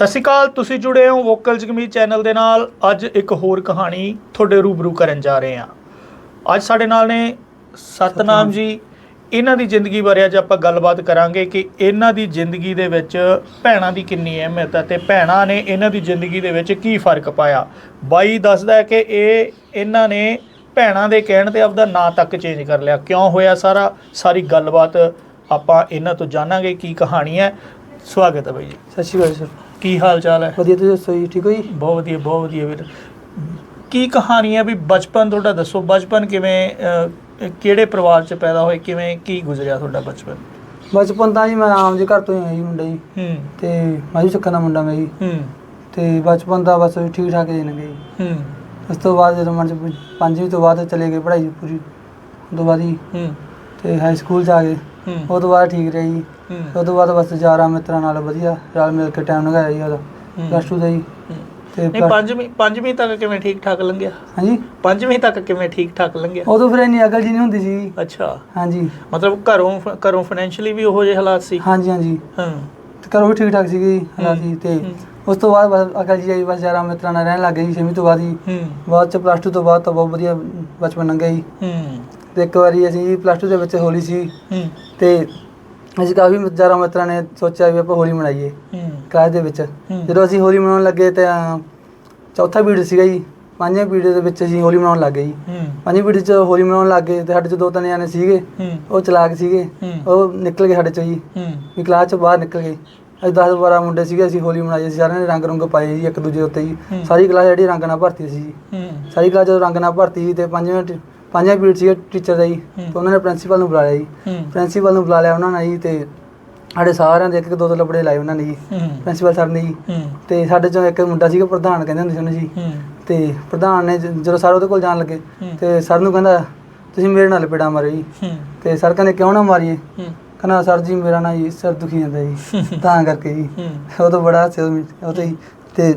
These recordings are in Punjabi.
ਸਤਿ ਸ਼੍ਰੀ ਅਕਾਲ, ਤੁਸੀਂ ਜੁੜੇ ਹੋ ਵੋਕਲ ਜਗਮੀ ਚੈਨਲ ਦੇ ਨਾਲ। ਅੱਜ ਇੱਕ ਹੋਰ ਕਹਾਣੀ ਤੁਹਾਡੇ ਰੂਬਰੂ ਕਰਨ ਜਾ ਰਹੇ ਹਾਂ। ਅੱਜ ਸਾਡੇ ਨਾਲ ਨੇ ਸਤਨਾਮ ਜੀ। ਇਹਨਾਂ ਦੀ ਜ਼ਿੰਦਗੀ ਬਾਰੇ ਅੱਜ ਆਪਾਂ ਗੱਲਬਾਤ ਕਰਾਂਗੇ ਕਿ ਇਹਨਾਂ ਦੀ ਜ਼ਿੰਦਗੀ ਦੇ ਵਿੱਚ ਭੈਣਾਂ ਦੀ ਕਿੰਨੀ ਅਹਿਮੀਅਤ ਹੈ ਤੇ ਭੈਣਾਂ ਨੇ ਇਹਨਾਂ ਦੀ ਜ਼ਿੰਦਗੀ ਦੇ ਵਿੱਚ ਕੀ ਫ਼ਰਕ ਪਾਇਆ। ਬਾਈ ਦੱਸਦਾ ਹੈ ਕਿ ਇਹ ਇਹਨਾਂ ਨੇ ਭੈਣਾਂ ਦੇ ਕਹਿਣ ਤੇ ਆਪਦਾ ਨਾਂ ਤੱਕ ਚੇਂਜ ਕਰ ਲਿਆ। ਕਿਉਂ ਹੋਇਆ ਸਾਰਾ? ਸਾਰੀ ਗੱਲਬਾਤ ਆਪਾਂ ਇਹਨਾਂ ਤੋਂ ਜਾਣਾਂਗੇ, ਕੀ ਕਹਾਣੀ ਹੈ। ਸਵਾਗਤ ਹੈ ਬਾਈ ਜੀ। ਸਤਿ ਸ਼੍ਰੀ ਅਕਾਲ ਸਰ। ਕੀ ਹਾਲ ਚਾਲ ਹੈ? ਵਧੀਆ ਤੁਸੀਂ ਦੱਸੋ ਜੀ ਠੀਕ ਹੋ ਜੀ? ਬਹੁਤ ਵਧੀਆ ਬਹੁਤ ਵਧੀਆ ਵੀਰ। ਕੀ ਕਹਾਣੀ ਹੈ ਵੀ ਬਚਪਨ ਤੁਹਾਡਾ ਦੱਸੋ ਬਚਪਨ ਕਿਵੇਂ ਅਹ, ਕਿਹੜੇ ਪਰਿਵਾਰ ਚ ਪੈਦਾ ਹੋਏ ਕਿਵੇਂ ਕੀ ਗੁਜ਼ਰਿਆ ਤੁਹਾਡਾ ਬਚਪਨ? ਬਚਪਨ ਤਾਂ ਜੀ ਮੈਂ ਆਮ ਜੀ ਘਰ ਤੋਂ ਹੀ ਆਇਆ ਜੀ ਮੁੰਡਾ ਜੀ। ਹੂੰ। ਤੇ ਮਾਜੀ ਚੱਕਰ ਦਾ ਮੁੰਡਾ ਮੈਂ ਜੀ। ਹੂੰ। ਤੇ ਬਚਪਨ ਦਾ ਬਸ ਠੀਕ ਠਾਕ ਹੀ ਲੰਘਿਆ ਜੀ। ਹੂੰ। ਉਸ ਤੋਂ ਬਾਅਦ ਜਦੋਂ ਮਨ ਪੰਜਵੀਂ ਤੋਂ ਬਾਅਦ ਚਲੇ ਗਏ ਪੜ੍ਹਾਈ ਪੂਰੀ ਉਸ ਤੋਂ ਬਾਅਦ ਜੀ। ਹੂੰ। ਤੇ ਹਾਈ ਸਕੂਲ ਆ ਗਏ। ਹੂੰ। ਉਹ ਤੋਂ ਬਾਅਦ ਠੀਕ ਰਿਹਾ। ਜੀ ਹੂੰ। ਉਸ ਤੋਂ ਬਾਅਦ ਬਸ ਯਾਰਾਂ ਮਿੱਤਰਾਂ ਨਾਲ ਵਧੀਆ ਰਲ ਮਿਲ ਕੇ ਟਾਈਮ ਲੰਘਾਇਆ ਜੀ ਉਹਦਾ। ਹੂੰ। ਪਲੱਸ 2 ਦਾ ਜੀ। ਤੇ ਨਹੀਂ plus- ਪੰਜਵੀਂ ਪੰਜਵੀਂ ਤੱਕ ਕਿਵੇਂ ਠੀਕ ਠਾਕ ਲੰਘਿਆ? ਹਾਂਜੀ? ਪੰਜਵੀਂ ਤੱਕ ਕਿਵੇਂ ਠੀਕ ਠਾਕ ਲੰਘਿਆ? ਉਦੋਂ ਫਿਰ ਇੰਨੀ ਅਕਲ ਜੀ ਨਹੀਂ ਹੁੰਦੀ ਸੀ। ਅੱਛਾ। ਹਾਂਜੀ। ਮਤਲਬ ਘਰੋਂ ਫ- ਘਰੋਂ ਫਾਈਨੈਂਸ਼ੀਅਲੀ ਵੀ ਉਹੋ ਜਿਹੇ ਹਾਲਾਤ ਸੀ? ਹਾਂਜੀ ਹਾਂਜੀ। ਹਾਂ। ਤੇ ਘਰੋਂ ਵੀ ਠੀਕ ਠਾਕ ਸੀਗੇ ਜੀ ਹਾਲਾਤ ਜੀ ਤੇ ਹੂੰ। ਉਸ ਤੋਂ ਬਾਅਦ ਬਸ ਅਕਲ ਜੀ ਆਈ ਬਸ ਯਾਰਾਂ ਮਿੱਤਰਾਂ ਨਾਲ ਰਹਿਣ ਲੱਗ ਗਏ ਜੀ ਛੇਵੀਂ ਤੋਂ ਬਾਅਦ ਹੀ ਹੂੰ। ਬਾਅਦ ਚ ਪਲੱਸ 2 ਤੋਂ ਬਾਅਦ ਤਾਂ ਬਹੁਤ ਵਧੀਆ ਬਚਪਨ ਲੰਘਿਆ ਜੀ। ਹੂੰ। ਤੇ ਇੱਕ ਵਾਰੀ ਅਸੀਂ ਪਲੱਸ 2 ਦੇ ਵਿੱਚ ਹੋਲੀ ਸੀ ਹੂੰ। ਤੇ ਅਸੀਂ ਕਾਫੀ ਯਾਰਾਂ ਮਿੱਤਰਾਂ ਨੇ ਸੋਚਿਆ ਵੀ ਆਪਾਂ ਹੋਲੀ ਮਨਾਈਏ ਹੂੰ। ਕਲਾਸ ਦੇ ਵਿੱਚ। ਜਦੋਂ ਅਸੀਂ ਹੋਲੀ ਮਨਾਉਣ ਲੱਗੇ ਤੇ ਚੌਥਾ ਪੀਰੀਅਡ ਸੀਗਾ ਜੀ ਪੰਜਵੇਂ ਪੀਰੀਅਡ ਦੇ ਵਿੱਚ ਅਸੀਂ ਹੋਲੀ ਮਨਾਉਣ ਲੱਗ ਗਏ ਜੀ। ਪੰਜਵੇਂ ਪੀਰੀਅਡ 'ਚ ਹੋਲੀ ਮਨਾਉਣ ਲੱਗ ਗਏ ਤੇ ਸਾਡੇ 'ਚ ਦੋ ਤਿੰਨ ਜਾਣੇ ਸੀਗੇ ਉਹ ਚਲਾਕ ਸੀਗੇ ਉਹ ਨਿਕਲ ਗਏ ਸਾਡੇ 'ਚੋਂ ਜੀ। ਵੀ ਕਲਾਸ 'ਚ ਬਾਹਰ ਨਿਕਲ ਗਏ। ਅਸੀਂ 10 12 ਮੁੰਡੇ ਸੀਗੇ ਅਸੀਂ ਹੋਲੀ ਮਨਾਈ ਅਸੀਂ ਸਾਰਿਆਂ ਨੇ ਰੰਗ ਰੰਗ ਪਾਏ ਜੀ ਇੱਕ ਦੂਜੇ ਉੱਤੇ ਜੀ। ਸਾਰੀ ਕਲਾਸ ਜਿਹੜੀ ਰੰਗ ਨਾਲ ਭਰਤੀ ਸੀ ਜੀ। ਸਾਰੀ ਕਲਾਸ ਜਦੋਂ ਰੰਗ ਨਾਲ ਭਰਤੀ ਸੀ ਤੇ ਪੰਜਵੇਂ ਪੰਜਵੇਂ ਪੀਰੀਅਡ ਸੀ ਟੀਚਰ ਦਾ ਜੀ। ਤੇ ਉਹਨਾਂ ਨੇ ਪ੍ਰਿੰਸੀਪਲ ਨੂੰ ਬੁਲਾਇਆ ਜੀ। ਹੂੰ। ਪ੍ਰਿੰਸੀਪਲ ਨੂੰ ਬੁਲਾ ਲਿਆ ਉਹਨਾਂ ਨੇ ਜੀ ਤੇ ਸਾਡੇ ਸਾਰਿਆਂ ਦੇ ਇੱਕ ਇੱਕ ਦੋ ਦੋ ਲੱਭੜੇ ਲਾਏ ਉਹਨਾਂ ਨੇ ਜੀ ਹੂੰ। ਪ੍ਰਿੰਸੀਪਲ ਸਰ ਨੇ ਜੀ। ਹੂੰ। ਤੇ ਸਾਡੇ ਚੋਂ ਇੱਕ ਮੁੰਡਾ ਸੀਗਾ ਪ੍ਰਧਾਨ ਕਹਿੰਦੇ ਹੁੰਦੇ ਸੀ ਉਹਨੂੰ ਜੀ। ਹੂੰ। ਤੇ ਪ੍ਰਧਾਨ ਨੇ ਜ- ਜਦੋਂ ਸਰ ਉਹਦੇ ਕੋਲ ਜਾਣ ਲੱਗੇ ਹੂੰ। ਤੇ ਸਰ ਨੂੰ ਕਹਿੰਦਾ ਤੁਸੀਂ ਮੇਰੇ ਨਾਲ ਲਪੇੜਾ ਮਾਰੇ ਜੀ। ਹੂੰ। ਤੇ ਸਰ ਕਹਿੰਦੇ ਕਿਉਂ ਨਾ ਮਾਰੀਏ? ਹੂੰ। ਕਹਿੰਦਾ ਸਰ ਜੀ ਮੇਰਾ ਨਾ ਜੀ ਸਿਰ ਦੁਖੀ ਜਾਂਦਾ ਜੀ। ਤਾਂ ਕਰਕੇ ਜੀ। ਉਹ ਤੋਂ ਬੜਾ ਸੀ ਉਹ ਤੇ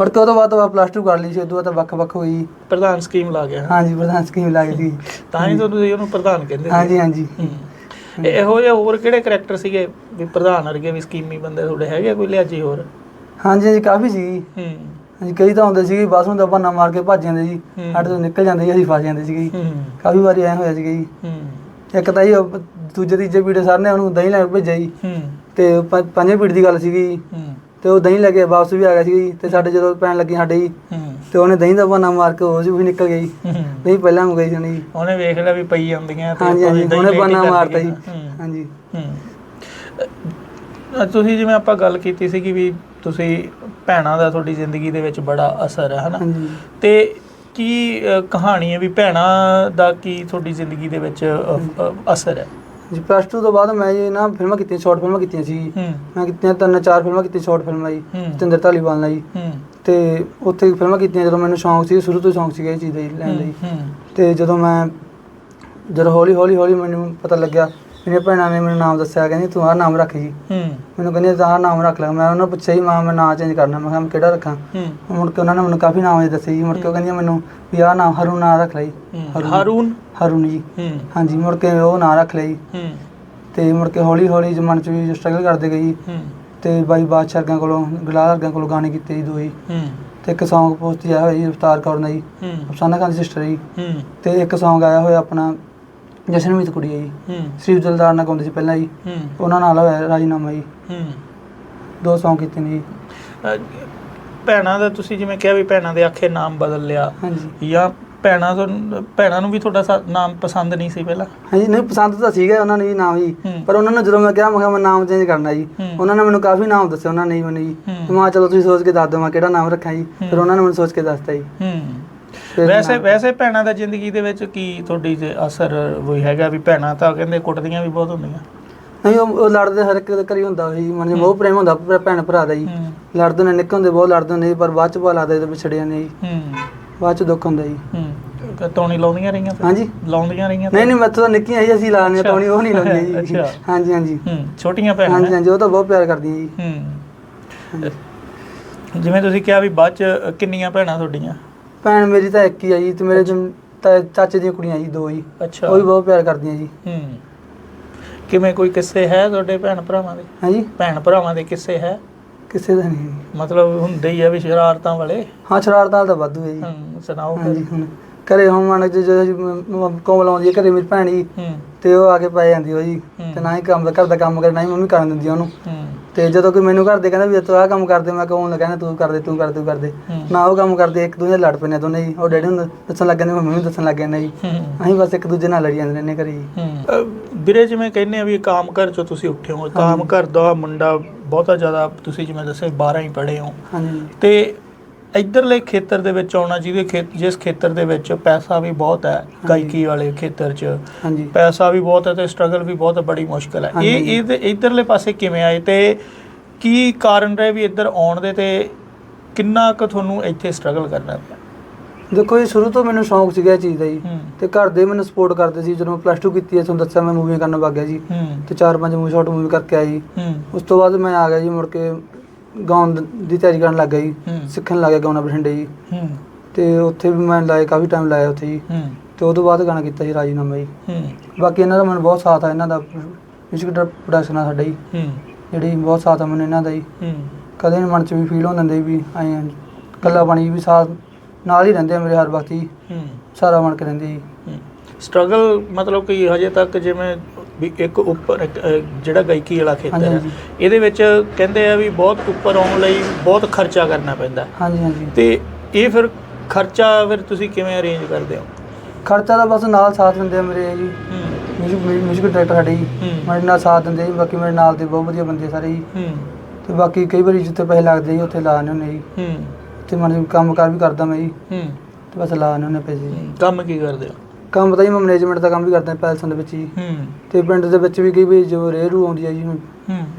ਮੁੜ ਕੇ ਉਹ ਤੋਂ ਬਾਅਦ ਤਾਂ ਪਲੱਸ 2 ਕਰ ਲਈ ਸੀ ਉਦੋਂ ਬਾਅਦ ਤਾਂ ਵੱਖ ਵੱਖ ਹੋਈ। ਪ੍ਰਧਾਨ ਸਕੀਮ ਲਾ ਗਿਆ। ਹਾਂਜੀ ਪ੍ਰਧਾਨ ਸਕੀਮ ਲੱਗ ਗਈ ਤਾਂ ਹੀ ਤਾਂ ਤੁਸੀਂ ਉਹਨੂੰ ਪ੍ਰਧਾਨ ਕਹਿੰਦੇ ਸੀ। ਹਾਂਜੀ ਹਾਂਜੀ। ਹੂੰ। ਇਹ- ਜਿਹੇ ਹੋਰ ਕਿਹੜੇ ਕਰੈਕਟਰ ਸੀਗੇ ਵੀ ਪ੍ਰਧਾਨ ਵਰਗੇ ਵੀ ਸਕੀਮੀ ਬੰਦੇ ਤੁਹਾਡੇ ਹੈਗੇ ਕੋਈ ਲਿਆਜੀ ਹੋਰ? ਹਾਂਜੀ ਹਾਂਜੀ ਕਾਫੀ ਸੀ। ਹੂੰ। ਹਾਂਜੀ ਕਈ ਤਾਂ ਹੁੰਦੇ ਸੀ ਬਸ ਹੁੰਦਾ ਬਹਾਨਾ ਮਾਰ ਕੇ ਭੱਜ ਜਾਂਦੇ ਜੀ ਹੂੰ। ਸਾਡੇ ਤੋਂ ਨਿਕਲ ਜਾਂਦੇ ਜੀ ਅਸੀਂ ਫਸ ਜਾਂਦੇ ਸੀਗੇ। ਜੀ ਹੂੰ। ਕਾਫੀ ਵਾਰੀ ਐ ਹੋਇਆ ਸੀਗਾ ਜੀ। ਹੂੰ। ਇੱਕ ਤਾਂ ਜੀ ਉਹ ਦੂਜੇ ਤੀਜੇ ਵੀਡੀਓ ਸਰ ਨੇ ਉਹਨੂੰ ਦਹੀਂ ਲੈ ਕੇ ਭੇਜਿਆ ਜੀ। ਹੂੰ। ਤੇ ਉਹ ਪੰਜ- ਪੀੜ ਦੀ ਗੱਲ ਸੀਗੀ। ਜੀ ਹੂੰ। ਤੇ ਉਹ ਦਹੀਂ ਲੈ ਕੇ ਵਾਪਸ ਵੀ ਆ ਗਿਆ ਸੀ ਜੀ ਤੇ ਸਾਡੇ ਜਦੋਂ ਪੈਣ ਲੱਗੀ ਸਾਡੇ ਜੀ ਹੂੰ। ਤੇ ਉਹਨੇ ਦਹੀਂ ਦਾ ਬਹਾਨਾ ਮਾਰ ਕੇ ਉਹ ਵੀ ਨਿਕਲ ਗਈ। ਦਹੀਂ ਪਹਿਲਾਂ ਹੋ ਗਈ ਸੀ ਉਹਨੇ ਜੀ ਉਹਨੇ ਵੇਖ ਲਿਆ ਵੀ ਪਈ ਜਾਂਦੀਆਂ ਤੇ ਹਾਂਜੀ ਉਹਨੇ ਬਹਾਨਾ ਮਾਰਤਾ ਜੀ। ਹਾਂਜੀ। ਤੁਸੀਂ ਜਿਵੇਂ ਆਪਾਂ ਗੱਲ ਕੀਤੀ ਸੀ ਕਿ ਵੀ ਤੁਸੀਂ ਭੈਣਾਂ ਦਾ ਤੁਹਾਡੀ ਜ਼ਿੰਦਗੀ ਦੇ ਵਿੱਚ ਬੜਾ ਅਸਰ ਹੈ ਹਨਾ? ਤੇ ਕੀ ਕਹਾਣੀ ਹੈ ਵੀ ਭੈਣਾਂ ਦਾ ਕੀ ਤੁਹਾਡੀ ਜ਼ਿੰਦਗੀ ਦੇ ਵਿੱਚ ਅਸਰ ਹੈ? ਜੀ ਪਲੱਸ 2 ਤੋਂ ਬਾਅਦ ਮੈਂ ਜੀ ਨਾ ਫਿਲਮਾਂ ਕੀਤੀਆਂ ਸ਼ਾਰਟ ਫਿਲਮਾਂ ਕੀਤੀਆਂ ਸੀ। ਹੂੰ। ਮੈਂ ਕੀਤੀਆਂ ਤਿੰਨ ਚਾਰ ਫਿਲਮਾਂ ਕੀਤੀਆਂ ਸ਼ਾਰਟ ਫਿਲਮਾਂ ਜੀ ਹੂੰ। ਢਾਲੀਵਾਲ ਨਾਲ ਜੀ। ਹੂੰ। ਤੇ ਉੱਥੇ ਫਿਲਮਾਂ ਕੀਤੀਆਂ ਜਦੋਂ ਮੈਨੂੰ ਸ਼ੌਂਕ ਸੀ ਸ਼ੁਰੂ ਤੋਂ ਸ਼ੌਂਕ ਸੀਗਾ ਇਹ ਚੀਜ਼ ਦਾ ਜੀ ਲੈਣ ਦਾ ਜੀ। ਹੂੰ ਤੇ ਜਦੋਂ ਮੈਂ ਜਦੋਂ ਹੌਲੀ ਹੌਲੀ ਹੌਲੀ ਮੈਨੂੰ ਪਤਾ ਲੱਗਿਆ ਮੇਰੇ ਭੈਣਾਂ ਨੇ ਮੈਨੂੰ ਨਾਮ ਦੱਸਿਆ ਕਹਿੰਦੀ ਤੂੰ ਆਹ ਨਾਮ ਰੱਖ ਜੀ। ਹੂੰ। ਮੈਨੂੰ ਕਹਿੰਦੀ ਤੂੰ ਆਹ ਨਾਮ ਰੱਖ ਲੈ। ਮੈਂ ਉਹਨਾਂ ਨੂੰ ਪੁੱਛਿਆ ਜੀ ਮਾਂ ਮੈਂ ਨਾਂ ਚੇਂਜ ਕਰਨਾ। ਮੈਂ ਕਿਹਾ ਮੈਂ ਕਿਹੜਾ ਰੱਖਾਂ? ਹੂੰ। ਮੁੜ ਕੇ ਉਹਨਾਂ ਨੇ ਮੈਨੂੰ ਕਾਫੀ ਨਾਮ ਦੱਸੇ ਜੀ। ਮੁੜ ਕੇ ਉਹ ਕਹਿੰਦੀਆਂ ਮੈਨੂੰ ਵੀ ਆਹ ਨਾਮ ਹਰੂ ਨਾਂ ਰੱਖ ਲੈ ਜੀ। ਹੂੰ। ਹਾਰੂਨ। ਹਰੁਨ? ਜੀ। ਹੂੰ। ਹਾਂਜੀ ਮੁੜ ਕੇ ਉਹ ਨਾਂ ਰੱਖ ਲਈ ਹੂੰ। ਤੇ ਮੁੜ ਕੇ ਹੌਲੀ ਹੌਲੀ ਜਮਨ ਚ ਵੀ ਸਟਰਗਲ ਕਰਦੇ ਗਈ ਹੂੰ। ਤੇ ਬਾਈ ਬਾਦਸ਼ਾਹ ਵਰਗਿਆਂ ਕੋਲੋਂ ਗਲਾਲ ਵਰਗਿਆਂ ਕੋਲੋਂ ਗਾਣੇ ਕੀਤੇ ਜੀ ਦੋ ਜੀ। ਹੂੰ। ਤੇ ਇੱਕ Song ਪੋਸਟ ਆਇਆ ਹੋਇਆ ਜੀ ਅਵਤਾਰ ਕੌਰ ਦਾ ਜੀ। ਹੂੰ। ਅਫਸਾਨਾ ਖਾਨ ਦੀ ਸਿਸਟਰ ਜੀ। ਹੂੰ। ਤੇ ਇੱਕ Song ਆਇਆ ਹੋਇਆ ਆਪਣਾ ਜਸ਼ਨਮੀਤ ਕੁੜੀ ਹੈ ਜੀ। ਹੂੰ। ਸ੍ਰੀ ਜਲਦਾਰ ਨਾਲ ਗਾਉਂਦੇ ਸੀ ਪਹਿਲਾਂ ਜੀ। ਹੂੰ। ਉਹਨਾਂ ਨਾਲ ਹੋਇਆ ਰਾਜੀਨਾਮਾ ਜੀ। ਹੂੰ। ਦੋ Song ਕੀਤੇ ਨੇ ਜੀ। ਭੈਣਾਂ ਦਾ ਤੁਸੀਂ ਜਿਵੇਂ ਕਿਹਾ ਵੀ ਭੈਣਾਂ ਦੇ ਆਖੇ ਨਾਮ ਬਦਲ ਲਿਆ। ਹਾਂਜੀ। ਜਾਂ ਭੈਣਾਂ ਤੋਂ ਭੈਣਾਂ ਨੂੰ ਵੀ ਤੁਹਾਡਾ ਸਾ- ਨਾਮ ਪਸੰਦ ਨਹੀਂ ਸੀ ਪਹਿਲਾਂ? ਹਾਂਜੀ ਨਹੀਂ ਪਸੰਦ ਤਾਂ ਸੀਗਾ ਉਹਨਾਂ ਨੇ ਜੀ ਨਾਮ ਜੀ। ਹੂੰ। ਪਰ ਉਹਨਾਂ ਨੂੰ ਜਦੋਂ ਮੈਂ ਕਿਹਾ ਮੈਂ ਕਿਹਾ ਮੈਂ ਨਾਮ ਚੇਂਜ ਕਰਨਾ ਜੀ। ਹੂੰ। ਉਹਨਾਂ ਨੇ ਮੈਨੂੰ ਕਾਫੀ ਨਾਮ ਦੱਸੇ ਉਹਨਾਂ ਨੇ ਜੀ ਮੈਨੂੰ ਜੀ। ਹੂੰ। ਮੈਂ ਕਿਹਾ ਚਲੋ ਤੁਸੀਂ ਸੋਚ ਕੇ ਦੱਸ ਦਿਓ ਮੈਂ ਕਿਹੜਾ ਨਾਮ ਰੱਖਾਂ ਜੀ। ਹੂੰ। ਫਿਰ ਉਹਨਾਂ ਨੇ ਮੈਨੂੰ ਸੋਚ ਕੇ ਦੱਸਤਾ ਜੀ। ਹੂੰ। ਵੈਸੇ ਵੈਸੇ ਭੈਣਾਂ ਦਾ ਜ਼ਿੰਦਗੀ ਦੇ ਵਿੱਚ ਕੀ ਤੁਹਾਡੀ ਜੇ ਅਸਰ ਕੋਈ ਹੈਗਾ ਵੀ ਭੈਣਾਂ ਤਾਂ ਕਹਿੰਦੇ ਕੁੱਟਦੀਆਂ ਵੀ ਬਹੁਤ ਹੁੰਦੀਆਂ? ਨਹੀਂ ਉਹ ਉਹ ਲੜਦੇ ਹਰ ਇੱਕ ਦੇ ਘਰ ਹੀ ਹੁੰਦਾ ਸੀ। ਮਨ ਮੋਹ ਪ੍ਰੇਮ ਹੁੰਦਾ ਭੈਣ ਭਰਾ ਦਾ ਜੀ। ਹੂੰ। ਲੜਦੇ ਨੇ ਨਿੱਕੇ ਹੁੰਦੇ ਬਹੁਤ ਲੜਦੇ ਨੇ ਪਰ ਬਾਅਦ ਚ ਪਾ ਲਾਦੇ ਤੇ ਵਿਛੜਿਆ ਨੇ ਜੀ ਹੂੰ। ਬਾਅਦ ਚ ਦੁੱਖ ਹੁੰਦਾ ਜੀ। ਹੂੰ। ਕ- ਟੌਣੀ ਲਾਉਂਦੀਆਂ ਰਹੀਆਂ ਫਿਰ? ਹਾਂਜੀ। ਲਾਉਂਦੀਆਂ ਰਹੀਆਂ ਨਹੀਂ ਨਹੀਂ ਮੈਥੋਂ ਤਾਂ ਨਿੱਕੀਆਂ ਸੀ ਅਸੀਂ ਲਾਣੇ ਅੱਛਾ। ਉਹ ਨਹੀਂ ਲਾਉਂਦੀ ਜੀ। ਅੱਛਾ। ਹਾਂਜੀ ਹਾਂਜੀ। ਹੂੰ ਛੋਟੀਆਂ ਭੈਣਾਂ। ਹਾਂਜੀ? ਹਾਂਜੀ ਉਹ ਤਾਂ ਬਹੁਤ ਪਿਆਰ ਕਰਦੀਆਂ ਜੀ। ਹੂੰ। ਜਿਵੇਂ ਤੁਸੀਂ ਕਿਹਾ ਵੀ ਬਾਅਦ ਚ ਕਿੰਨੀਆਂ ਭੈਣਾਂ ਤੁਹਾਡੀਆਂ? ਭੈਣ ਮੇਰੀ ਤਾਂ ਇੱਕ ਹੀ ਆ ਜੀ ਤੇ ਮੇਰੇ ਜਮ- ਤਾਂ ਚਾਚੇ ਦੀਆਂ ਕੁੜੀਆਂ ਜੀ ਦੋ ਜੀ। ਅੱਛਾ। ਉਹ ਵੀ ਬਹੁਤ ਪਿਆਰ ਕਰਦੀਆਂ ਜੀ। ਹੂੰ। ਕਿਵੇਂ ਕੋਈ ਕਿੱਸੇ ਹੈ ਤੁਹਾਡੇ ਭੈਣ ਭਰਾਵਾਂ ਦੇ? ਹਾਂਜੀ ਭੈਣ ਭਰਾਵਾਂ ਦੇ ਕਿੱਸੇ ਹੈ? ਕਿਸੇ ਦਾ ਨਹੀਂ ਮਤਲਬ ਹੁੰਦੇ ਹੀ ਆ ਵੀ ਸ਼ਰਾਰਤਾਂ ਵਾਲੇ। ਹਾਂ ਸ਼ਰਾਰਤਾਂ ਤਾਂ ਵਾਧੂ ਹੈ ਜੀ। ਹੂੰ ਸੁਣਾਓ ਹਾਂਜੀ ਫਿਰ। ਹੁਣ ਘਰੇ ਹੁਣ ਮੰਨ ਜੇ ਜਦੋਂ ਕੋਮਲ ਆਉਂਦੀ ਹੈ ਘਰੇ ਮੇਰੀ ਭੈਣ ਜੀ ਹੂੰ। ਤੇ ਉਹ ਆ ਕੇ ਪੈ ਜਾਂਦੀ ਉਹ ਜੀ। ਹੂੰ। ਤੇ ਨਾ ਹੀ ਕੰਮ ਘਰ ਦਾ ਕੰਮ ਕਰੇ ਨਾ ਹੀ ਮੰਮੀ ਕਰਨ ਦਿੰਦੀ ਆ ਉਹਨੂੰ। ਹੂੰ। ਤੇ ਜਦੋਂ ਕੋਈ ਮੈਨੂੰ ਘਰ ਦੇ ਕਹਿੰਦਾ ਵੀ ਤੂੰ ਆਹ ਕੰਮ ਕਰਦੇ ਮੈਂ ਕਹੂੰ ਕਹਿੰਦਾ ਤੂੰ ਕਰਦੇ ਤੂੰ ਕਰਦੇ ਤੂੰ ਕਰਦੇ। ਨਾ ਉਹ ਕੰਮ ਕਰਦੇ ਇੱਕ ਦੂਜੇ ਨਾਲ ਲੜ ਪੈਂਦੇ ਦੋਨੇ ਜੀ। ਉਹ ਡੈਡੀ ਨੂੰ ਦੱਸਣ ਲੱਗ ਜਾਂਦੇ ਮੰਮੀ ਨੂੰ ਦੱਸਣ ਲੱਗ ਜਾਂਦੇ ਜੀ। ਅਸੀਂ ਬਸ ਇੱਕ ਦੂਜੇ ਨਾਲ ਲੜੀ ਜਾਂਦੇ ਰਹਿੰਦੇ ਘਰੇ ਜੀ। ਵੀਰੇ ਜਿਵੇਂ ਕਹਿੰਦੇ ਆ ਵੀ ਕਾਮ ਘਰ ਚੋਂ ਤੁਸੀਂ ਉੱਠੇ ਹੋ ਕਾਮ ਘਰ ਦਾ ਮੁੰਡਾ ਬਹੁਤਾ ਜ਼ਿਆਦਾ ਤੁਸੀਂ ਜਿਵੇਂ ਦੱਸਿਆ 12 ਹੀ ਪੜ੍ਹੇ ਹੋ। ਹਾਂਜੀ। ਤੇ ਇਧਰਲੇ ਖੇਤਰ ਦੇ ਵਿੱਚ ਆਉਣਾ ਜਿਹਦੇ ਖੇਤ ਜਿਸ ਖੇਤਰ ਦੇ ਵਿੱਚ ਪੈਸਾ ਵੀ ਬਹੁਤ ਹੈ ਗਾਇਕੀ ਵਾਲੇ ਖੇਤਰ 'ਚ। ਹਾਂਜੀ। ਪੈਸਾ ਵੀ ਬਹੁਤ ਹੈ ਤੇ ਸਟਰਗਲ ਵੀ ਬਹੁਤ ਬੜੀ ਮੁਸ਼ਕਲ ਹੈ। ਇਹ। ਇਹਦੇ ਇਧਰਲੇ ਪਾਸੇ ਕਿਵੇਂ ਆਏ ਤੇ ਕੀ ਕਾਰਨ ਰਹੇ ਵੀ ਇੱਧਰ ਆਉਣ ਦੇ ਤੇ ਕਿੰਨਾ ਕੁ ਤੁਹਾਨੂੰ ਇੱਥੇ ਸਟਰਗਲ ਕਰਨਾ ਪਿਆ? ਦੇਖੋ ਜੀ ਸ਼ੁਰੂ ਤੋਂ ਮੈਨੂੰ ਸ਼ੌਂਕ ਸੀਗਾ ਇਹ ਚੀਜ਼ ਦਾ ਜੀ। ਹੂੰ। ਤੇ ਘਰ ਦੇ ਮੈਨੂੰ ਸਪੋਰਟ ਕਰਦੇ ਸੀ ਜਦੋਂ ਮੈਂ ਪਲੱਸ 2 ਕੀਤੀ ਹੈ ਤੁਹਾਨੂੰ ਦੱਸਿਆ ਮੈਂ ਮੂਵੀਆਂ ਕਰਨ ਵਗ ਗਿਆ ਜੀ। ਹੂੰ। ਤੇ ਚਾਰ ਪੰਜ ਮੂਵੀ ਸ਼ਾਰਟ ਮੂਵੀ ਕਰਕੇ ਜੀ। ਹੂੰ। ਉਸ ਤੋਂ ਬਾਅਦ ਮੈਂ ਆ ਗਿਆ ਜੀ ਮੁੜ ਕੇ ਗਾਉਣ ਦ- ਤਿਆਰੀ ਕਰਨ ਲੱਗ ਗਿਆ ਜੀ। ਹੂੰ। ਸਿੱਖਣ ਲੱਗ ਗਿਆ ਗਾਉਣਾ ਬਠਿੰਡੇ ਜੀ। ਹੂੰ। ਤੇ ਉੱਥੇ ਵੀ ਮੈਂ ਲਾਇਆ ਕਾਫੀ ਟਾਈਮ ਲਾਇਆ ਉੱਥੇ ਜੀ। ਹੂੰ। ਤੇ ਉਦੋਂ ਬਾਅਦ ਗਾਣਾ ਕੀਤਾ ਜੀ ਰਾਜੀਨਾਮਾ ਜੀ। ਹੂੰ। ਬਾਕੀ ਇਹਨਾਂ ਦਾ ਮੈਨੂੰ ਬਹੁਤ ਸਾਥ ਆ ਇਹਨਾਂ ਦਾ ਮਿਊਜ਼ਿਕ ਪ੍ਰੋਡਕਸ਼ਨ ਆ ਸਾਡਾ ਜੀ। ਹੂੰ। ਜਿਹੜੀ ਬਹੁਤ ਸਾਥ ਆ ਮੈਨੂੰ ਇਹਨਾਂ ਦਾ ਜੀ। ਹੂੰ। ਕਦੇ ਨੀ ਮਨ ਚ ਵੀ ਫੀਲ ਹੋਣ ਦਿੰਦੇ ਵੀ ਐਂ ਕੱਲਾ ਬਣੀ ਵੀ ਸਾਥ ਨਾਲ ਹੀ ਰਹਿੰਦੇ ਆ ਮੇਰੇ ਹਰ ਵਕਤ ਜੀ। ਹੂੰ। ਸਾਰਾ ਬਣ ਕੇ ਰਹਿੰਦੇ ਜੀ। ਸਟਰਗਲ ਮਤਲਬ ਕਿ ਹਜੇ ਤੱਕ ਜਿਵੇਂ ਵੀ ਇੱਕ ਉੱਪਰ ਇੱਕ, ਅਹ, ਜਿਹੜਾ ਗਾਇਕੀ ਵਾਲਾ ਖੇਤਰ ਹਾਂਜੀ, ਹੈ ਹਾਂਜੀ। ਇਹਦੇ ਵਿੱਚ ਕਹਿੰਦੇ ਆ ਵੀ ਬਹੁਤ ਉੱਪਰ ਆਉਣ ਲਈ ਬਹੁਤ ਖਰਚਾ ਕਰਨਾ ਪੈਂਦਾ। ਹਾਂਜੀ ਹਾਂਜੀ। ਤੇ ਇਹ ਫਿਰ ਖਰਚਾ ਫਿਰ ਤੁਸੀਂ ਕਿਵੇਂ ਅਰੇਂਜ ਕਰਦੇ ਹੋ? ਖਰਚਾ ਤਾਂ ਬਸ ਨਾਲ ਸਾਥ ਦਿੰਦੇ ਆ ਮੇਰੇ ਜੀ। ਹੂੰ। ਮਿਊਜ਼ਿਕ ਮਿਊਜ਼ਿਕ ਡਾਇਰੈਕਟਰ ਸਾਡੇ ਜੀ। ਹੂੰ। ਮੇਰੇ ਨਾਲ ਸਾਥ ਦਿੰਦੇ ਜੀ ਬਾਕੀ ਮੇਰੇ ਨਾਲ ਦੇ ਬਹੁਤ ਵਧੀਆ ਬੰਦੇ ਸਾਰੇ ਜੀ। ਹੂੰ। ਤੇ ਬਾਕੀ ਕਈ ਵਾਰੀ ਜਿੱਥੇ ਪੈਸੇ ਲੱਗਦੇ ਜੀ ਉੱਥੇ ਲਾ ਆਉਂਦੇ ਹੁੰਦੇ ਜੀ। ਹੂੰ। ਤੇ ਮਨ ਕੰਮ ਕਾਰ ਵੀ ਕਰਦਾ ਮੈਂ ਜੀ। ਹੂੰ। ਤੇ ਬਸ ਲਾ ਆਉਂਦੇ ਹੁੰਦੇ ਪੈਸੇ ਜੀ। ਹੂੰ। ਕੰਮ ਕੀ ਕਰਦੇ ਹੋ? ਕੰਮ ਪਤਾ ਜੀ ਮੈਂ ਮੈਨੇਜਮੈਂਟ ਦਾ ਕੰਮ ਵੀ ਕਰਦਾ ਪੈਲਸਾਂ ਦੇ ਵਿੱਚ ਜੀ। ਹੂੰ। ਤੇ ਪਿੰਡ ਦੇ ਵਿੱਚ ਵੀ ਕਈ ਵਾਰੀ ਜੋ ਰੇਰੂ ਆਉਂਦੀ ਹੈ ਜੀ ਹੂੰ।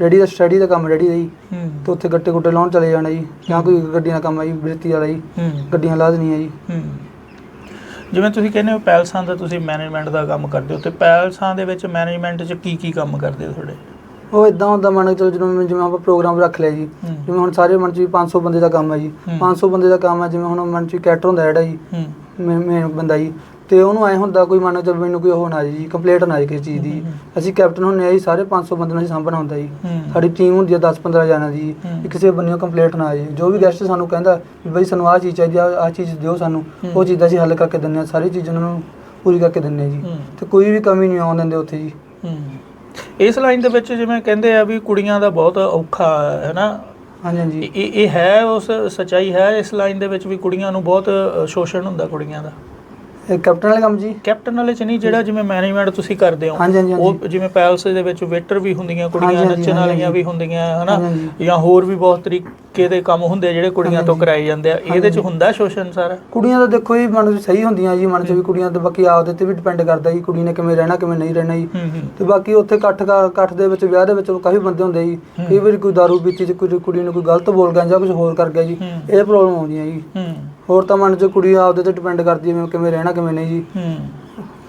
ਰੈਡੀ ਦਾ ਸਟੱਡੀ ਦਾ ਕੰਮ ਰੈਡੀ ਦਾ ਜੀ। ਹੂੰ। ਤੇ ਉੱਥੇ ਗੱਟੇ ਗੁੱਟੇ ਲਾਉਣ ਚਲੇ ਜਾਣਾ ਜੀ ਜਾਂ ਕੋਈ ਗੱਡੀਆਂ ਦਾ ਕੰਮ ਹੈ ਜੀ ਬ੍ਰਿਤੀ ਵਾਲਾ ਜੀ। ਹੂੰ। ਗੱਡੀਆਂ ਲਾ ਦੇਣੀਆਂ ਜੀ। ਹੂੰ। ਜਿਵੇਂ ਤੁਸੀਂ ਕਹਿੰਦੇ ਹੋ ਪੈਲਸਾਂ ਦਾ ਤੁਸੀਂ ਮੈਨੇਜਮੈਂਟ ਦਾ ਕੰਮ ਕਰਦੇ ਹੋ ਤੇ ਪੈਲਸਾਂ ਦੇ ਵਿੱਚ ਮੈਨੇਜਮੈਂਟ 'ਚ ਕੀ ਕੀ ਕੰਮ ਕਰਦੇ ਹੋ ਤੁਹਾਡੇ? ਉਹ ਇਦਾਂ ਹੁੰਦਾ ਮੰਨ ਕੇ ਚਲੋ ਜਦੋਂ ਮੈਂ- ਜਿਵੇਂ ਆਪਾਂ ਪ੍ਰੋਗਰਾਮ ਰੱਖ ਲਿਆ ਜੀ ਹੂੰ। ਜਿਵੇਂ ਹੁਣ ਸਾਰੇ ਮਨ ਚ ਵੀ 500 ਬੰਦੇ ਦਾ ਕੰਮ ਹੈ ਜੀ। ਹੂੰ। 500 ਬੰਦੇ ਦਾ ਕੰਮ ਹੈ ਜਿਵੇਂ ਹੁਣ ਮਨ ਚ ਕੈਟਰ ਹੁੰਦਾ ਜਿਹੜਾ ਜੀ ਹੂੰ। ਮੇਨ ਬੰਦਾ ਜੀ। ਤੇ ਉਹਨੂੰ ਐ ਹੁੰਦਾ ਕੋਈ ਮੰਨ ਚੱਲ ਮੈਨੂੰ ਕੋਈ ਉਹ ਨਾ ਜੀ ਕੰਪਲੀਟ ਨਾ ਜੀ ਕਿਸੇ ਚੀਜ਼ ਦੀ। ਅਸੀਂ ਕੈਪਟਨ ਹੁੰਨੇ ਆ ਜੀ ਸਾਰੇ 500 ਬੰਦੇ ਨੂੰ ਅਸੀਂ ਸਾਂਭਣਾ ਹੁੰਦਾ ਜੀ। ਸਾਡੀ ਟੀਮ ਹੁੰਦੀ ਆ 10-15 ਜਣਾਂ ਦੀ। ਵੀ ਕਿਸੇ ਬੰਨਿਓ ਕੰਪਲੀਟ ਨਾ ਆ ਜੀ ਵੀ ਗੈਸਟ ਸਾਨੂੰ ਕਹਿੰਦਾ ਵੀ ਬਈ ਸਾਨੂੰ ਆਹ ਚੀਜ਼ ਚਾਹੀਦੀ ਆ ਆਹ ਚੀਜ਼ ਦਿਓ ਸਾਨੂੰ। ਉਹ ਚੀਜ਼ਾਂ ਅਸੀਂ ਹੱਲ ਕਰਕੇ ਦਿੰਨੇ ਆ ਸਾਰੀ ਚੀਜ਼ਾਂ ਉਹਨਾਂ ਨੂੰ ਪੂਰੀ ਕਰਕੇ ਦਿੰਨੇ ਆ ਜੀ। ਤੇ ਕੋਈ ਵੀ ਕਮੀ ਨਹੀਂ ਆਉਣ ਦਿੰਦੇ ਉੱਥੇ ਜੀ। ਇਸ ਲਾਈਨ ਦੇ ਵਿੱਚ ਜਿਵੇਂ ਕਹਿੰਦੇ ਆ ਵੀ ਕੁੜੀਆਂ ਦਾ ਬਹੁਤ ਔਖਾ ਹੈ ਨਾ? ਹਾਂਜੀ ਹਾਂਜੀ। ਇਹ ਇਹ- ਹੈ ਉਸ ਸਚਾਈ ਹੈ ਇਸ ਲਾਈਨ ਦੇ ਵਿੱਚ ਵੀ ਕੁੜੀਆਂ ਨੂੰ ਬਹੁਤ ਸ਼ੋਸ਼ਣ ਹੁੰਦਾ ਕੁੜੀਆਂ ਦਾ? ਕੈਪਟਨ ਵਾਲੇ ਕੰਮ ਜੀ? ਕੈਪਟਨ ਵਾਲੇ ਚ ਨਹੀਂ ਜਿਹੜਾ ਜਿਵੇਂ ਮੈਨੇਜਮੈਂਟ ਤੁਸੀਂ ਕਰਦੇ ਹੋ। ਹਾਂਜੀ, ਹਾਂਜੀ, ਹਾਂਜੀ। ਉਹ ਜਿਵੇਂ ਪੈਲਸ ਦੇ ਵਿੱਚ ਵੇਟਰ ਵੀ ਹੁੰਦੀਆਂ ਕੁੜੀਆਂ ਹਾਂਜੀ, ਹਾਂਜੀ, ਨੱਚਣ ਵਾਲੀਆਂ ਵੀ ਹੁੰਦੀਆਂ ਹਨਾ। ਜਾਂ ਹੋਰ ਵੀ ਬਹੁਤ ਤਰੀਕੇ ਦੇ ਕੰਮ ਹੁੰਦੇ ਆ ਜਿਹੜੇ ਕੁੜੀਆਂ ਤੋਂ। ਕਰਾਏ ਜਾਂਦੇ ਆ। ਇਹਦੇ ਚ। ਹੁੰਦਾ ਸ਼ੋਸ਼ਣ ਸਾਰਾ? ਕੁੜੀਆਂ ਦਾ ਦੇਖੋ ਜੀ ਮਨ ਚ ਸਹੀ ਹੁੰਦੀਆਂ ਜੀ ਮਨ ਚ ਵੀ ਕੁੜੀਆਂ ਤੇ ਬਾਕੀ ਆਪਦੇ ਤੇ ਵੀ ਡਿਪੈਂਡ ਕਰਦਾ ਜੀ ਕੁੜੀ ਨੇ ਕਿਵੇਂ ਰਹਿਣਾ ਕਿਵੇਂ ਨਹੀਂ ਰਹਿਣਾ ਜੀ। ਹੂੰ ਹੂੰ। ਤੇ ਬਾਕੀ ਉੱਥੇ ਇਕੱਠ ਕਾ- ਇਕੱਠ ਦੇ ਵਿੱਚ ਵਿਆਹ ਦੇ ਵਿੱਚ ਕਾਫੀ ਬੰਦੇ ਹੁੰਦੇ ਜੀ। ਕਈ ਵਾਰੀ ਕੋਈ ਦਾਰੂ ਪੀਤੀ ਤੇ ਕੋਈ ਕੁੜੀ ਨੂੰ ਕੋਈ ਗਲਤ ਬੋਲ ਗਿਆ ਜਾਂ ਕੁਝ ਹੋਰ ਕਰ ਗਿਆ ਜੀ। ਹੂੰ। ਇਹ ਪ੍ਰੋਬਲਮ ਆਉਂਦੀਆਂ ਜੀ। ਹੂੰ। ਹੋਰ ਤਾਂ ਮਨ ਚ ਕੁੜੀ ਆਪਦੇ ਤੇ ਡਿਪੈਂਡ ਕਰਦੀ ਹੈ ਕਿਵੇਂ ਰਹਿਣਾ ਕਿਵੇਂ ਨਹੀਂ ਜੀ ਹੂੰ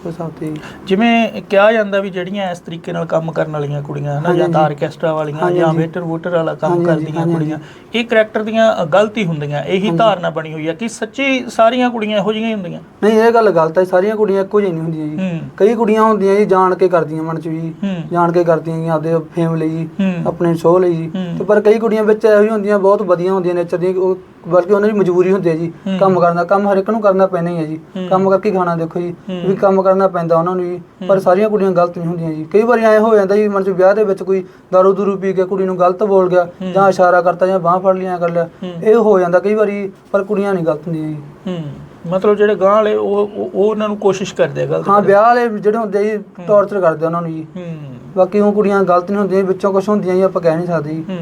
ਉਸ ਹਿਸਾਬ ਤੇ ਜੀ। ਜਿਵੇਂ ਕਿਹਾ ਜਾਂਦਾ ਵੀ ਜਿਹੜੀਆਂ ਇਸ ਤਰੀਕੇ ਨਾਲ ਕੰਮ ਕਰਨ ਵਾਲੀਆਂ ਕੁੜੀਆਂ ਹਨਾ ਜਾਂ ਹਾਂਜੀ। ਤਾਂ ਆਰਕੈਸਟਰਾ ਵਾਲੀਆਂ ਹਾਂਜੀ, ਜਾਂ ਹਾਂਜੀ। ਵੇਟਰ ਵੂਟਰ ਵਾਲਾ ਕੰਮ ਹਾਂਜੀ, ਹਾਂਜੀ, ਕਰਦੀਆਂ ਹਾਂਜੀ, ਕੁੜੀਆਂ ਇਹ ਕਰੈਕਟਰ ਦੀਆਂ ਅ, ਗਲਤੀ ਹੁੰਦੀਆਂ ਇਹੀ ਹਾਂਜੀ। ਧਾਰਨਾ ਬਣੀ ਹੋਈ ਹੈ ਕਿ ਸੱਚੀ ਸਾਰੀਆਂ ਕੁੜੀਆਂ ਇਹੋ ਜਿਹੀਆਂ ਹੀ ਹੁੰਦੀਆਂ ਨਹੀਂ ਇਹ ਗੱਲ ਗਲਤ ਹੈ ਸਾਰੀਆਂ ਕੁੜੀਆਂ ਇੱਕੋ ਜਿਹੀਆਂ ਨਹੀਂ ਹੁੰਦੀਆਂ ਜੀ ਹੂੰ ਕਈ ਕੁੜੀਆਂ ਹੁੰਦੀਆਂ ਜੀ ਜਾਣ ਕੇ ਕਰਦੀਆਂ ਮਨ ਚ ਵੀ ਹੂੰ ਜਾਣ ਕੇ ਕਰਦੀਆਂ ਜੀ ਆਪਦੇ ਫੇਮ ਲਈ ਜੀ ਹੂੰ ਆਪਣੇ ਸ਼ੋਅ ਲਈ ਜੀ ਹੂੰ। ਤੇ ਪਰ ਕਈ ਕੁੜੀਆਂ ਵਿੱਚ ਇਹੋ ਜਿਹੀਆਂ ਹੁੰਦੀਆਂ ਬਹੁਤ ਵਧੀਆ ਹੁੰਦੀਆਂ ਨੇਚਰ ਦੀਆਂ ਉਹ ਬਲਕਿ ਉਹਨਾਂ ਦੀ ਮਜਬੂਰੀ ਹੁੰਦੀ ਹੈ ਜੀ ਹੂੰ। ਕੰਮ ਕਰਨ ਦਾ ਕੰਮ ਹਰ ਇੱਕ ਨੂੰ ਕਰਨਾ ਪੈਣਾ ਹੀ ਹੈ ਜੀ। ਕੰਮ ਕਰਕੇ ਹੀ ਖਾਣਾ ਦੇਖੋ ਜੀ ਹੂੰ। ਵੀ ਕੰਮ ਕਰਨਾ ਪੈਂਦਾ ਉਹਨਾਂ ਨੂੰ ਜੀ ਪਰ ਸਾਰੀਆਂ ਕੁੜੀਆਂ ਗਲਤ ਨਹੀਂ ਹੁੰਦੀਆਂ ਜੀ ਕਈ ਵਾਰੀ ਐ ਹੋ ਜਾਂਦਾ ਜੀ ਮਨ ਚ ਵਿਆਹ ਦੇ ਵਿੱਚ ਕੋਈ ਦਾਰੂ ਦੂਰੂ ਪੀ ਕੇ ਕੁੜੀ ਨੂੰ ਗਲਤ ਬੋਲ ਗਿਆ ਹੂੰ। ਜਾਂ ਇਸ਼ਾਰਾ ਕਰਤਾ ਜਾਂ ਬਾਹ ਫੜ ਲਿਆ ਕਰ ਲਿਆ ਹੂੰ। ਇਹ ਹੋ ਜਾਂਦਾ ਕਈ ਵਾਰੀ ਪਰ ਕੁੜੀਆਂ ਨਹੀਂ ਗਲਤ ਹੁੰਦੀਆਂ ਜੀ ਹੂੰ ਮਤਲਬ ਜਿਹੜੇ ਗਾਂ ਵਾਲੇ ਉਹ ਉਹ ਉਹ ਉਹਨਾਂ ਨੂੰ ਕੋਸ਼ਿਸ਼ ਕਰਦੇ ਆ ਗਲਤ ਹਾਂ ਵਿਆਹ ਵਾਲੇ ਜਿਹੜੇ ਹੁੰਦੇ ਜੀ ਟੌਰਚਰ ਕਰਦੇ ਉਹਨਾਂ ਨੂੰ ਜੀ। ਹੂੰ। ਬਾਕੀ ਉਹ ਕੁੜੀਆਂ ਗਲਤ ਨਹੀਂ ਹੁੰਦੀਆਂ ਜੀ, ਵਿੱਚੋਂ ਕੁਝ ਹੁੰਦੀਆਂ ਜੀ ਆਪਾਂ ਕਹਿ ਨਹੀਂ ਸਕਦੇ ਜੀ। ਹੂੰ।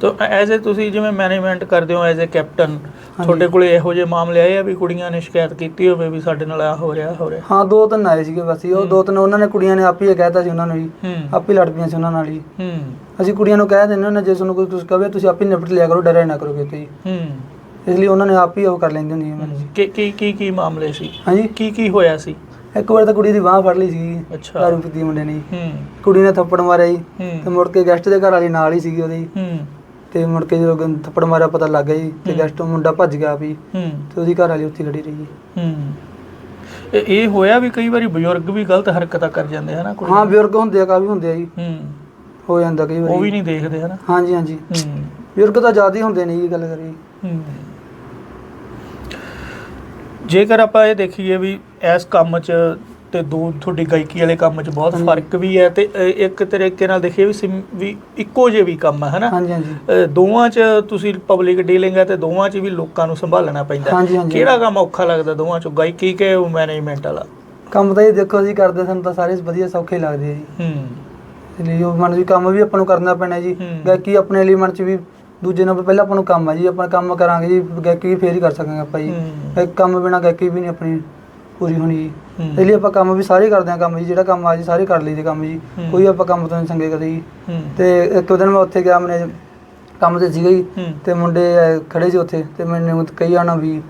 ਤਾਂ ਐਜ਼ ਅ ਤੁਸੀਂ ਜਿਵੇਂ ਮੈਨੇਜਮੈਂਟ ਕਰਦੇ ਹੋ ਐਜ਼ ਅ ਕੈਪਟਨ ਤੁਹਾਡੇ ਕੋਲੇ ਇਹੋ ਜਿਹੇ ਮਾਮਲੇ ਆਏ ਆ ਵੀ ਕੁੜੀਆਂ ਨੇ ਸ਼ਿਕਾਇਤ ਕੀਤੀ ਹੋਵੇ ਵੀ ਸਾਡੇ ਨਾਲ ਆ ਹੋ ਰਿਹਾ ਹੋ ਰਿਹਾ? ਹਾਂ ਦੋ ਤਿੰਨ ਆਏ ਸੀਗੇ ਬਸ ਜੀ। ਉਹ ਦੋ ਤਿੰਨ ਉਹਨਾਂ ਨੇ ਕੁੜੀਆਂ ਨੇ ਆਪ ਹੀ ਇਹ ਕਹਿਤਾ ਸੀ ਉਹਨਾਂ ਨੂੰ ਜੀ। ਹੂੰ। ਆਪ ਹੀ ਲੜ ਪਈਆਂ ਸੀ ਉਹਨਾਂ ਨਾਲ ਹੀ ਹੂੰ। ਅਸੀਂ ਕੁੜੀਆਂ ਨੂੰ ਕਹਿ ਦਿੰਦੇ ਹੁੰਦੇ ਜੇ ਤੁਹਾਨੂੰ ਕੋਈ ਕੁਝ ਕਵੇ ਤੁਸੀਂ ਆਪ ਹੀ ਨਿਪਟ ਲਿਆ ਕਰੋ ਡਰਿਆ ਨਾ ਕਰੋ ਕਿਤੇ ਜੀ। ਹੂੰ। ਇਸ ਲਈ ਉਹਨਾਂ ਨੇ ਆਪ ਹੀ ਉਹ ਕਰ ਲੈਂਦੇ ਹੁੰਦੀਆਂ ਮੈਨੂੰ ਜੀ। ਕੀ ਕੀ ਕੀ ਕੀ ਮਾਮਲੇ ਸੀ? ਹਾਂਜੀ। ਕੀ ਕੀ ਹੋਇਆ ਸੀ? ਇੱਕ ਵਾਰ ਤਾਂ ਕੁੜੀ ਦੀ ਬਾਹ ਫੜ ਲਈ ਸੀ ਅੱਛਾ। ਦਾਰੂ ਪੀਤੀ ਮੁੰਡੇ ਨੇ। ਜੀ। ਹੂੰ। ਕੁੜੀ ਨੇ ਥੱਪੜ ਮਾਰਿਆ ਜੀ। ਤੇ ਹੂੰ ਮੁੜ ਕੇ ਗੈਸਟ ਦੇ ਘਰ ਵਾਲੀ ਨਾਲ ਹੀ ਸੀਗੀ ਉਹਦੇ। ਹੂੰ। ਤੇ ਮੁੜ ਕੇ ਜਦੋਂ ਗੰ- ਥੱਪੜ ਮਾਰਿਆ ਪਤਾ ਲੱਗ ਗਿਆ ਜੀ ਤੇ ਹੂੰ। ਗੈਸਟ ਮੁੰਡਾ ਭੱਜ ਗਿਆ ਵੀ। ਹੂੰ। ਤੇ ਉਹਦੀ ਘਰ ਵਾਲੀ ਉੱਥੇ ਖੜੀ ਰਹੀ ਜੀ। ਹੂੰ। ਇਹ ਇਹ ਹੋਇਆ ਵੀ ਕਈ ਵਾਰੀ ਬਜ਼ੁਰਗ ਵੀ ਗਲਤ ਹਰਕਤਾਂ ਕਰ ਜਾਂਦੇ ਹਨਾ ਕੁੜੀ ਹਾਂ ਬਜ਼ੁਰਗ ਹੁੰਦੇ ਆ ਕਾਫੀ ਹੁੰਦੇ ਆ ਜੀ। ਹੂੰ। ਹੋ ਜਾਂਦਾ ਕਈ ਵਾਰੀ। ਉਹ ਵੀ ਨਹੀਂ ਦੇਖਦੇ ਹਨਾ ਹਾਂਜੀ ਹਾਂਜੀ। ਹੂੰ। ਬਜ਼ੁਰਗ ਤਾਂ ਜ਼ਿਆਦਾ ਹੀ ਹੁੰਦੇ ਨੇ ਜੀ ਗੱਲ ਕਰੀ ਹੂੰ। ਜੇਕਰ ਆਪਾਂ ਇਹ ਦੇਖੀਏ ਵੀ ਇਸ ਕੰਮ 'ਚ ਤੇ ਦੋ ਤੁਹਾਡੀ ਗਾਇਕੀ ਵਾਲੇ ਕੰਮ 'ਚ ਬਹੁਤ। ਫ਼ਰਕ ਵੀ ਹੈ ਤੇ ਅ, ਇੱਕ ਤਰੀਕੇ ਨਾਲ ਦੇਖੀਏ ਵੀ ਸਿਮ- ਵੀ ਇੱਕੋ ਜਿਹੇ ਵੀ ਕੰਮ ਹੈ ਹਨਾ? ਹਾਂਜੀ ਹਾਂਜੀ। ਅ, ਦੋਵਾਂ 'ਚ ਤੁਸੀਂ ਪਬਲਿਕ ਡੀਲਿੰਗ ਹੈ ਤੇ ਦੋਵਾਂ 'ਚ ਵੀ ਲੋਕਾਂ ਨੂੰ ਸੰਭਾਲਣਾ ਪੈਂਦਾ। ਹਾਂਜੀ, ਹਾਂਜੀ। ਕਿਹੜਾ ਕੰਮ ਔਖਾ ਲੱਗਦਾ ਦੋਵਾਂ 'ਚੋਂ ਗਾਇਕੀ ਕਿ ਮੈਨੇਜਮੈਂਟ ਵਾਲਾ? ਕੰਮ ਤਾਂ ਇਹ ਦੇਖੋ ਜੀ ਕਰਦੇ ਸਾਨੂੰ ਤਾਂ ਸਾਰੇ ਵਧੀਆ ਸੌਖੇ ਲੱਗਦੇ ਆ ਜੀ। ਹੂੰ। ਇਸ ਲਈ ਉਹ ਮਨ ਵੀ ਕੰਮ ਵੀ ਆਪਾਂ ਨੂੰ ਕਰਨਾ ਪੈਣਾ ਜੀ। ਹੂੰ। ਗਾਇਕੀ ਆਪਣੇ ਲਈ ਮਨ ਚ ਵੀ ਦੂਜੇ ਨਾਲ ਪਹਿਲਾਂ ਆਪਾਂ ਨੂੰ ਕੰਮ ਆ ਜੀ ਆਪਾਂ ਕੰਮ ਕਰਾਂਗੇ ਜੀ ਗਾਇਕੀ ਵੀ ਫੇਰ ਹੀ ਕਰ ਸਕਾਂਗੇ ਆਪਾਂ ਜੀ ਹੂੰ। ਇੱਕ ਕੰਮ ਬਿਨਾ ਗਾਇਕੀ ਵੀ ਨਹੀਂ ਆਪਣੀ ਪੂਰੀ ਹੋਣੀ ਜੀ ਹੂੰ। ਇਸ ਲਈ ਆਪਾਂ ਕੰਮ ਵੀ ਸਾਰੇ ਕਰਦੇ ਹਾਂ ਕੰਮ ਜੀ ਜਿਹੜਾ ਕੰਮ ਆ ਜੀ ਸਾਰੇ ਕਰ ਲਈਦੇ ਕੰਮ ਜੀ ਹੂੰ। ਕੋਈ ਆਪਾਂ ਕੰਮ ਤੋਂ ਨਹੀਂ ਸੰਗੇ ਕਦੇ ਜੀ ਹੂੰ ਤੇ ਇੱਕ ਦਿਨ ਮੈਂ ਉੱਥੇ ਗਿਆ ਮੈਨੇ ਕੰਮ ਤੇ ਸੀਗਾ ਜੀ ਹੂੰ। ਤੇ ਮੁੰਡੇ ਖੜੇ ਸੀ ਉੱਥੇ ਤੇ ਮੈਨੂੰ ਕਹੀ ਜਾਣਾ ਵੀ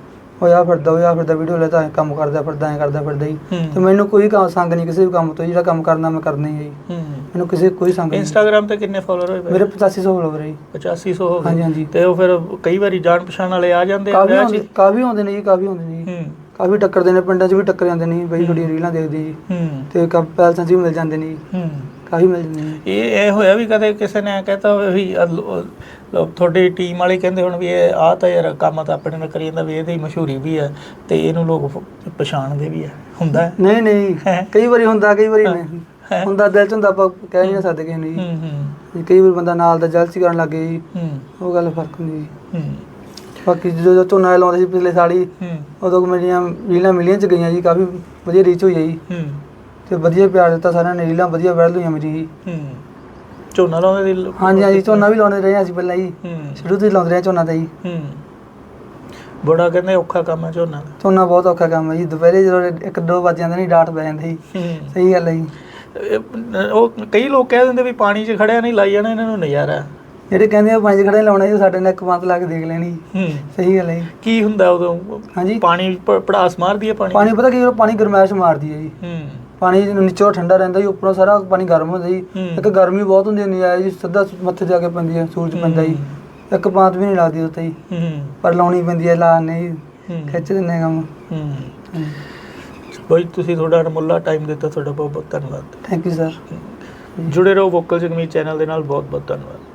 ਹੋਇਆ ਫਿਰਦਾ ਹੋਇਆ ਫਿਰਦਾ ਵੀਡੀਓ ਲੈ ਤਾਂ ਐਂ ਕੰਮ ਕਰਦਾ ਫਿਰਦਾ ਐ ਕਰਦਾ ਫਿਰਦਾ ਜੀ। ਹੂੰ। ਤੇ ਮੈਨੂੰ ਕੋਈ ਕੰਮ ਸੰਗ ਨਹੀਂ ਕਿਸੇ ਵੀ ਕੰਮ ਤੋਂ ਜਿਹੜਾ ਕੰਮ ਕਰਨਾ ਮੈਂ ਕਰਨਾ ਹੀ ਹੈ ਜੀ। ਹੂੰ। ਮੈਨੂੰ ਕਿਸੇ ਕੋਈ ਸੰਗ ਨਹੀਂ। ਇੰਸਟਾਗ੍ਰam ਤੇ ਕਿੰਨੇ ਫਾਲੋਅਰ ਹੋਏ? ਮੇਰੇ 8500 ਫੋਲੋਵਰ ਹੈ ਜੀ। 8500 ਹੋ ਗਏ। ਹਾਂਜੀ, ਹਾਂਜੀ। ਤੇ ਉਹ ਫਿਰ ਕਈ ਵਾਰੀ ਜਾਣ ਪਛਾਣ ਵਾਲੇ ਆ ਜਾਂਦੇ ਆ ਕਾਫੀ ਵਿਆਹ 'ਚ? ਆਉਂਦੇ ਕਾਫੀ ਆਉਂਦੇ ਨੇ ਜੀ ਕਾਫੀ ਆਉਂਦੇ ਨੇ ਜੀ। ਹੂੰ। ਕਾਫੀ ਟੱਕਰਦੇ ਨੇ ਪਿੰਡਾਂ 'ਚ ਵੀ ਟੱਕਰ ਜਾਂਦੇ ਨੇ ਜੀ, ਬਈ ਤੁਹਾਡੀਆਂ ਰੀਲਾਂ ਦੇਖਦੇ ਜੀ। ਹੂੰ। ਤੇ ਕਾਫੀ ਪੈਲਸਾਂ 'ਚ ਵੀ ਮਿਲ ਜਾਂਦੇ ਨੇ ਜੀ। ਹੂੰ। ਕਾਫੀ ਮਿਲ ਜਾਂਦੇ ਨੇ ਇਹ ਇਹ ਹੋਇਆ ਵੀ ਕਦੇ ਕਿਸੇ ਨੇ ਕਹਤਾ ਵੀ ਲੋ- ਲੋ- ਤੁਹਾਡੀ ਟੀਮ ਵਾਲੇ ਕਹਿੰਦੇ ਹੁਣ ਵੀ ਇਹ ਆ ਤਾਂ ਯਾਰ ਕੰਮ ਤਾਂ ਆਪਣੇ ਨਾਲ ਕਰੀ ਜਾਂਦਾ ਵੀ ਇਹਦੀ ਮਸ਼ਹੂਰੀ ਵੀ ਹੈ ਤੇ ਇਹਨੂੰ ਲੋਕ ਫ- ਪਛਾਣਦੇ ਵੀ ਹੈ ਹੁੰਦਾ ਹੈ? ਨਹੀਂ ਨਹੀਂ। ਹੈਂ? ਕਈ ਵਾਰੀ ਹੁੰਦਾ ਕਈ ਵਾਰੀ ਹੈਂ? ਨਹੀਂ ਹੁੰਦਾ ਦਿਲ 'ਚ ਹੁੰਦਾ ਆਪਾਂ ਕਹਿ ਨਹੀਂ ਨਾ ਸਕਦੇ ਕਿਸੇ ਨੂੰ ਜੀ। ਹੂੰ ਹੂੰ। ਕਈ ਵਾਰ ਬੰਦਾ ਨਾਲ ਦਾ ਜਲਸੀ ਕਰਨ ਲੱਗ ਗਿਆ ਜੀ। ਹੂੰ। ਉਹ ਗੱਲ ਫ਼ਰਕ ਹੁੰਦੀ ਜੀ। ਹੂੰ। ਬਾਕੀ ਜਦੋਂ ਝੋਨਾ ਲਾਉਂਦੇ ਸੀ ਪਿਛਲੇ ਸਾਲ ਹੀ ਹੂੰ। ਉਦੋਂ ਮੇਰੀਆਂ ਰੀਲਾਂ ਮਿਲੀਅਨ 'ਚ ਗਈਆਂ ਜੀ ਕਾਫੀ ਵਧੀਆ ਰੀਚ ਹੋਈ ਹੈ ਜੀ। ਹੂੰ। ਤੇ ਵਧੀਆ ਪਿਆਰ ਦਿੱਤਾ ਸਾਰਿਆਂ ਨੇ ਰੀਲਾਂ ਵਧੀਆ ਵਾਇਰਲ ਹੋਈਆਂ ਮੇਰੀ ਜੀ। ਹੂੰ। ਝੋਨਾ ਲਾਉਂਦੇ ਲ- ਹਾਂਜੀ ਹਾਂਜੀ ਝੋਨਾ ਵੀ ਲਾਉਂਦੇ ਰਹੇ ਅਸੀਂ ਪਹਿਲਾਂ ਜੀ। ਹੂੰ। ਸ਼ੁਰੂ ਤੋਂ ਹੀ ਲਾਉਂਦੇ ਰਹੇ ਝੋਨਾ ਤਾਂ ਜੀ। ਹੂੰ। ਬੜਾ ਕਹਿੰਦੇ ਔਖਾ ਕੰਮ ਹੈ ਝੋਨਾ। ਦਾ ਝੋਨਾ ਬਹੁਤ ਔਖਾ ਕੰਮ ਹੈ ਜੀ। ਦੁਪਹਿਰੇ ਜਦੋਂ ਇੱਕ ਦੋ ਵੱਜ ਜਾਂਦੇ ਨੇ ਡਾਟ ਪੈ ਜਾਂਦੇ ਜੀ। ਹੂੰ। ਸਹੀ ਗੱਲ ਹੈ ਜੀ। ਇਹ- ਉਹ ਕਈ ਲੋਕ ਕਹਿ ਦਿੰਦੇ ਵੀ ਪਾਣੀ 'ਚ ਖੜਿਆ ਨਹੀਂ ਲਾਈ ਜਾਣਾ ਇਹਨਾਂ ਨੂੰ ਨਜ਼ਾਰਾ। ਜਿਹੜੇ ਕਹਿੰਦੇ ਆ ਪੰਜ ਖੜੇ ਲਾਉਣੇ ਜੀ ਸਾਡੇ ਨਾਲ ਇੱਕ ਪੰਤ ਲਾ ਕੇ ਦੇਖ ਲੈਣੀ ਹੂੰ। ਸਹੀ ਗੱਲ ਹੈ ਜੀ। ਕੀ ਹੁੰਦਾ ਉਦੋਂ? ਹਾਂਜੀ। ਪਾਣੀ ਪ- ਪੜਾਸ ਮਾਰਦੀ ਹੈ ਪਾਣੀ? ਪਾਣੀ ਪਤਾ ਕੀ ਉਹ ਪਾਣੀ ਗਰਮੈਸ਼ ਮਾਰਦੀ ਹੈ ਜੀ। ਹੂੰ। ਪਾਣੀ ਨੀਚੋਂ ਠੰਡਾ ਰਹਿੰਦਾ ਜੀ ਉੱਪਰੋਂ ਸਾਰਾ ਪਾਣੀ ਗਰਮ ਹੁੰਦਾ ਜੀ। ਹੂੰ। ਇੱਕ ਗਰਮੀ ਬਹੁਤ ਹੁੰਦੀ ਨਹੀਂ ਆ ਜੀ ਸਿੱਧਾ ਮੱਥੇ ਜਾ ਕੇ ਪੈਂਦੀ ਹੈ ਸੂਰਜ ਪੈਂਦਾ ਜੀ। ਇੱਕ ਪਾਂਤ ਵੀ ਨਹੀਂ ਲੱਗਦੀ ਉੱਤੇ ਜੀ। ਹੂੰ। ਪਰ ਲਾਉਣੀ ਪੈਂਦੀ ਹੈ ਲਾ ਨਹੀਂ ਹੂੰ। ਖਿੱਚ ਦਿੰਦੇ ਕੰਮ। ਹੂੰ। ਬਈ ਤੁਸੀਂ ਤੁਹਾਡਾ ਅਨਮੁੱਲਾ ਟਾਈਮ ਦਿੱਤਾ ਤੁਹਾਡਾ ਬਹੁਤ ਬਹੁਤ ਧੰਨਵਾਦ ਥੈਂਕ ਯੂ ਸਰ ਜੁੜੇ ਰਹੋ ਵੋਕਲ ਜਗਮੀਤ ਚੈਨਲ ਦੇ ਨਾਲ ਬਹੁਤ ਬਹੁਤ ਧੰਨਵਾਦ।